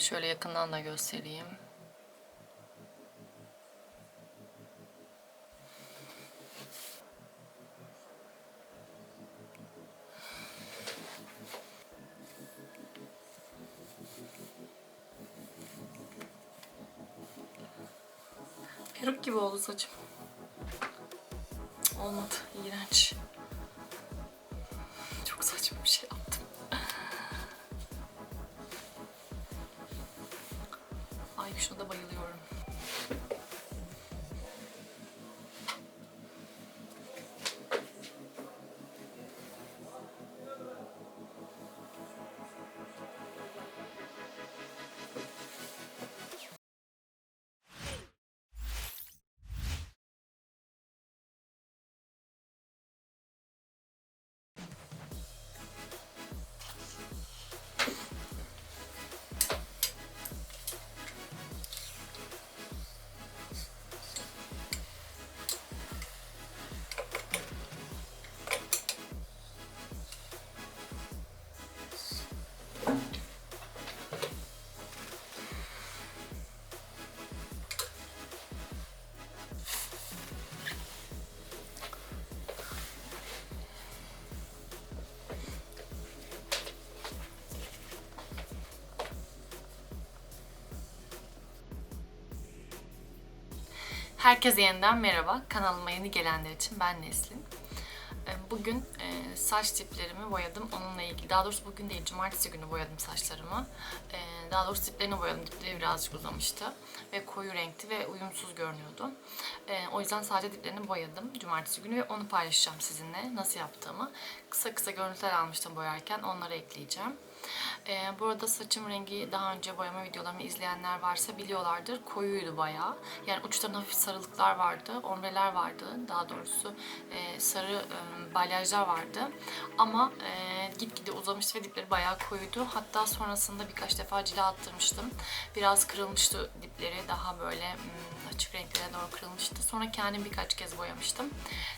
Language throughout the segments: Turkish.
Şöyle yakından da göstereyim. Peruk gibi oldu saçım. Olmadı. iğrenç. Çok saçma bir şey Ay şuna da bayılıyorum. Herkese yeniden merhaba. Kanalıma yeni gelenler için ben Neslin. Ee, Bugün e, saç tiplerimi boyadım. Onunla ilgili, daha doğrusu bugün değil, cumartesi günü boyadım saçlarımı. Ee, Daha doğrusu diplerini boyadım. Dipleri birazcık uzamıştı. Ve koyu renkti ve uyumsuz görünüyordu. Ee, O yüzden sadece diplerini boyadım cumartesi günü ve onu paylaşacağım sizinle nasıl yaptığımı. Kısa kısa görüntüler almıştım boyarken onları ekleyeceğim. Ee, bu arada saçım rengi daha önce boyama videolarımı izleyenler varsa biliyorlardır. Koyuydu bayağı. Yani uçlarında hafif sarılıklar vardı, omreler vardı. Daha doğrusu e, sarı e, balyajlar vardı. Ama e, gitgide uzamıştı ve dipleri bayağı koyuydu. Hatta sonrasında birkaç defa cila attırmıştım. Biraz kırılmıştı dipleri. Daha böyle hmm, açık renklere doğru kırılmıştı. Sonra kendim birkaç kez boyamıştım.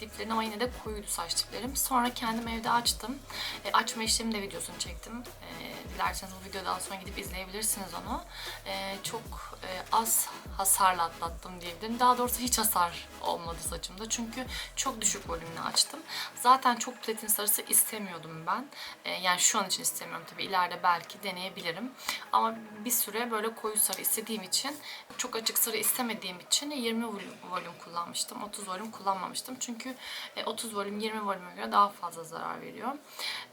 Diplerini ama yine de koyuydu saç diplerim. Sonra kendim evde açtım. E, açma işlemi de videosunu çektim. E, dilerseniz bu videodan sonra gidip izleyebilirsiniz onu. E, çok e, az hasarla atlattım diyebilirim. Daha doğrusu hiç hasar olmadı saçımda. Çünkü çok düşük volümle açtım. Zaten çok platin sarısı istemiyordum ben. E, yani şu an için istemiyorum tabii. İleride belki deneyebilirim. Ama bir süre böyle koyu sarı istediğim için çok açık sarı istemediğim için 20 volüm, volüm kullanmıştım. 30 volüm kullanmamıştım. Çünkü e, 30 volüm 20 volüme göre daha fazla zarar veriyor.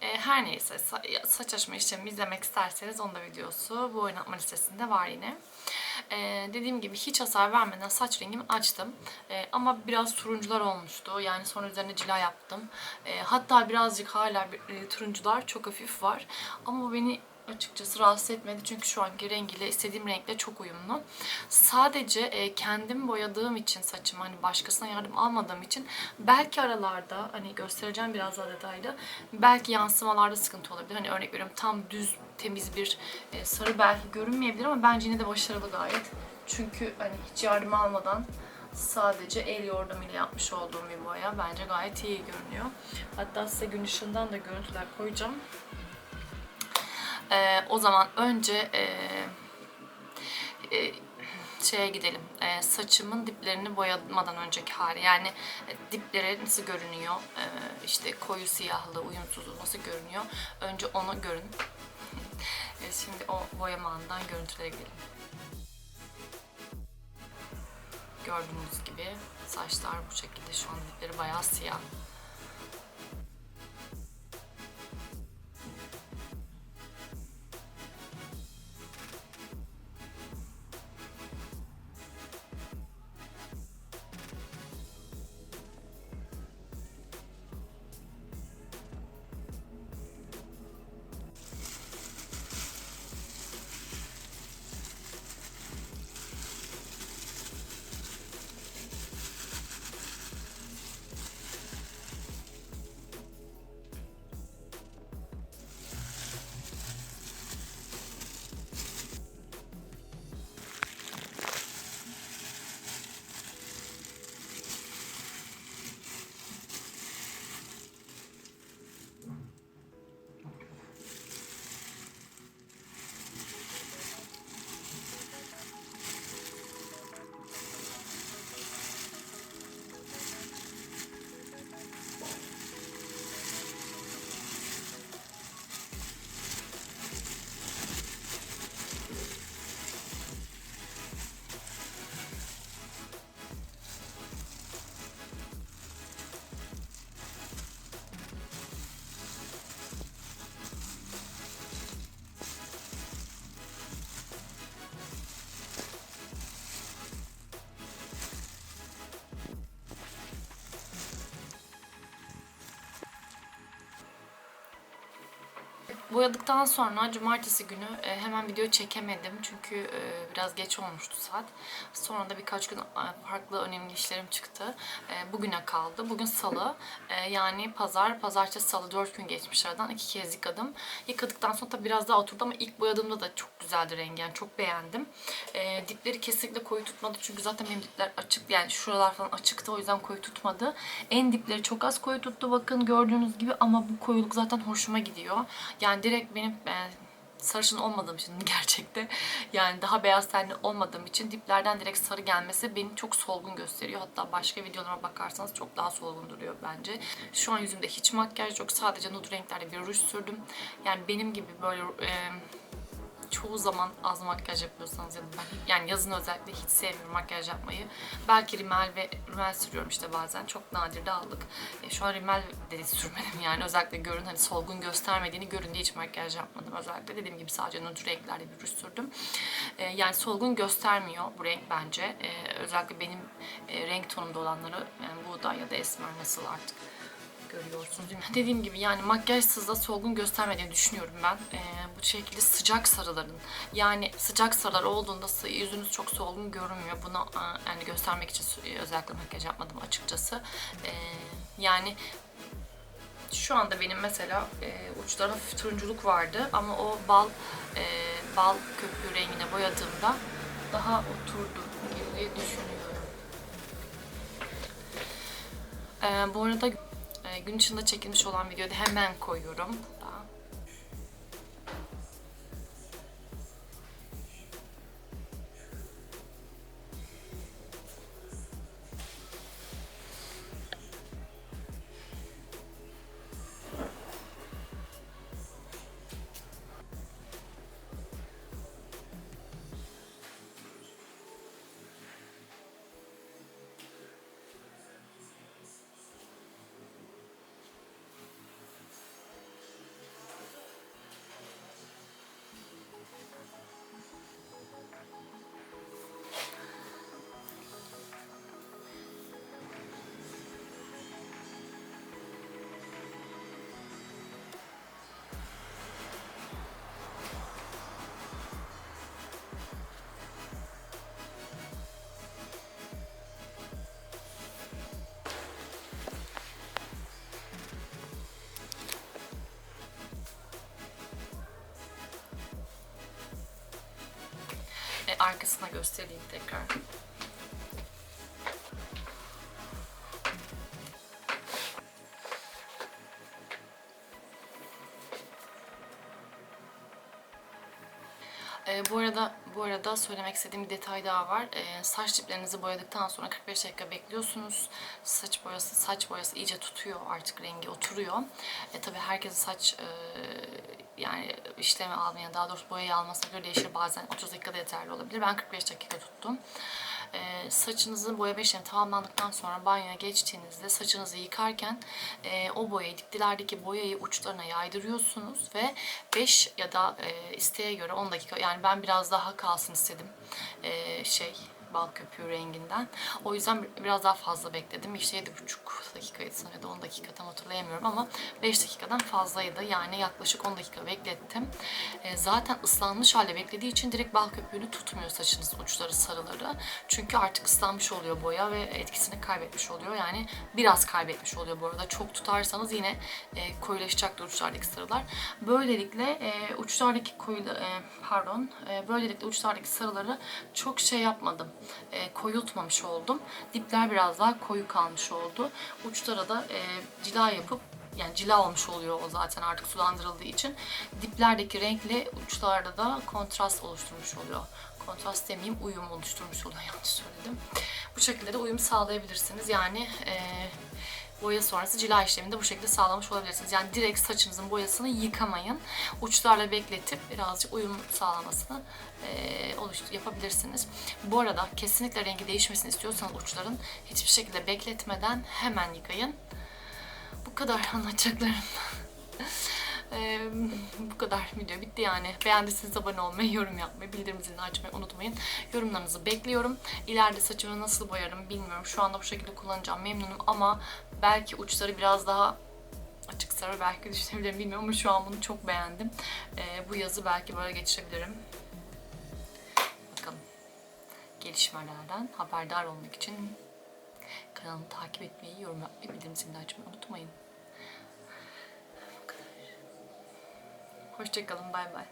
E, her neyse sa- saç açma işlemi izlemek isterseniz onun da videosu bu oynatma listesinde var yine. E, dediğim gibi hiç hasar vermeden saç rengimi açtım. E, ama biraz turuncular olmuştu. Yani sonra üzerine cila yaptım. E, hatta birazcık hala bir- e, turuncular çok hafif var. Ama beni açıkçası rahatsız etmedi çünkü şu anki rengiyle istediğim renkle çok uyumlu. Sadece e, kendim boyadığım için saçımı hani başkasına yardım almadığım için belki aralarda hani göstereceğim biraz daha detaylı belki yansımalarda sıkıntı olabilir. Hani örnek veriyorum tam düz temiz bir e, sarı belki görünmeyebilir ama bence yine de başarılı gayet. Çünkü hani hiç yardım almadan sadece el yordamıyla yapmış olduğum bir boya bence gayet iyi görünüyor. Hatta size gün ışığından da görüntüler koyacağım. Ee, o zaman önce e, e, şeye gidelim. E, saçımın diplerini boyamadan önceki hali. Yani e, dipleri nasıl görünüyor? E, işte koyu siyahlı, uyumsuzluğu nasıl görünüyor? Önce onu görün. E, şimdi o boyama anından görüntülere gidelim. Gördüğünüz gibi saçlar bu şekilde. Şu an dipleri bayağı siyah. Boyadıktan sonra cumartesi günü e, hemen video çekemedim çünkü e, biraz geç olmuştu saat. Sonra da birkaç gün e, farklı önemli işlerim çıktı. Bugüne kaldı. Bugün salı yani pazar, pazartesi salı 4 gün geçmiş aradan iki kez yıkadım. Yıkadıktan sonra tabii biraz daha oturdu ama ilk boyadığımda da çok güzeldi rengi yani çok beğendim. Dipleri kesinlikle koyu tutmadı çünkü zaten benim dipler açık yani şuralar falan açıktı o yüzden koyu tutmadı. En dipleri çok az koyu tuttu bakın gördüğünüz gibi ama bu koyuluk zaten hoşuma gidiyor. Yani direkt benim e, sarışın olmadığım için gerçekte yani daha beyaz tenli olmadığım için diplerden direkt sarı gelmesi beni çok solgun gösteriyor. Hatta başka videolarıma bakarsanız çok daha solgun duruyor bence. Şu an yüzümde hiç makyaj yok. Sadece nude renklerde bir ruj sürdüm. Yani benim gibi böyle e, çoğu zaman az makyaj yapıyorsanız ya da ben yani yazın özellikle hiç sevmiyorum makyaj yapmayı. Belki rimel ve rimel sürüyorum işte bazen. Çok nadir de aldık. E, şu an rimel de sürmedim yani. Özellikle görün hani solgun göstermediğini görün diye hiç makyaj yapmadım. Özellikle dediğim gibi sadece nude renklerde bir ruj sürdüm. E, yani solgun göstermiyor bu renk bence. E, özellikle benim e, renk tonumda olanları yani buğday ya da esmer nasıl artık görüyorsunuz? Dediğim gibi yani makyajsız da solgun göstermediğini düşünüyorum ben. Ee, bu şekilde sıcak sarıların yani sıcak sarılar olduğunda yüzünüz çok solgun görünmüyor. Bunu yani göstermek için sü- özellikle makyaj yapmadım açıkçası. Ee, yani şu anda benim mesela e, uçlara hafif turunculuk vardı ama o bal e, bal köpüğü rengine boyadığımda daha oturdu diye düşünüyorum. Ee, bu arada e, gün içinde çekilmiş olan videoyu da hemen koyuyorum. Arkasına göstereyim tekrar. E, bu arada bu arada söylemek istediğim bir detay daha var. E, saç diplerinizi boyadıktan sonra 45 dakika bekliyorsunuz. Saç boyası saç boyası iyice tutuyor artık rengi oturuyor. E, tabii herkesin saç e, yani işlemi almaya daha doğrusu boyayı almasına göre değişir. Bazen 30 dakikada yeterli olabilir. Ben 45 dakika tuttum. E, saçınızın boyama işlemi tamamlandıktan sonra banyoya geçtiğinizde saçınızı yıkarken e, o boyayı, diptilerdeki boyayı uçlarına yaydırıyorsunuz ve 5 ya da e, isteğe göre 10 dakika yani ben biraz daha kalsın istedim e, şey bal köpüğü renginden. O yüzden biraz daha fazla bekledim. İşte 7,5 dakikaydı sanırım ya da 10 dakika tam hatırlayamıyorum ama 5 dakikadan fazlaydı. Yani yaklaşık 10 dakika beklettim. E, zaten ıslanmış halde beklediği için direkt bal köpüğünü tutmuyor saçınızın uçları sarıları. Çünkü artık ıslanmış oluyor boya ve etkisini kaybetmiş oluyor. Yani biraz kaybetmiş oluyor bu arada. Çok tutarsanız yine e, koyulaşacaktır uçlardaki sarılar. Böylelikle e, uçlardaki koyu e, pardon böylelikle uçlardaki sarıları çok şey yapmadım. E, koyultmamış oldum. Dipler biraz daha koyu kalmış oldu. Uçlara da e, cila yapıp yani cila olmuş oluyor o zaten artık sulandırıldığı için. Diplerdeki renkle uçlarda da kontrast oluşturmuş oluyor. Kontrast demeyeyim uyum oluşturmuş oluyor yanlış söyledim. Bu şekilde de uyum sağlayabilirsiniz. Yani e, boya sonrası cila işlemini de bu şekilde sağlamış olabilirsiniz. Yani direkt saçınızın boyasını yıkamayın. Uçlarla bekletip birazcık uyum sağlamasını e, oluştur yapabilirsiniz. Bu arada kesinlikle rengi değişmesini istiyorsanız uçların hiçbir şekilde bekletmeden hemen yıkayın. Bu kadar anlatacaklarım. Ee, bu kadar video bitti yani. Beğendiyseniz abone olmayı, yorum yapmayı, bildirim zilini açmayı unutmayın. Yorumlarınızı bekliyorum. İleride saçımı nasıl boyarım bilmiyorum. Şu anda bu şekilde kullanacağım memnunum ama belki uçları biraz daha açık sarı belki düşünebilirim bilmiyorum ama şu an bunu çok beğendim. Ee, bu yazı belki böyle geçirebilirim. Bakalım. Gelişmelerden haberdar olmak için kanalımı takip etmeyi, yorum yapmayı, bildirim zilini açmayı unutmayın. Hoşçakalın, bay bay.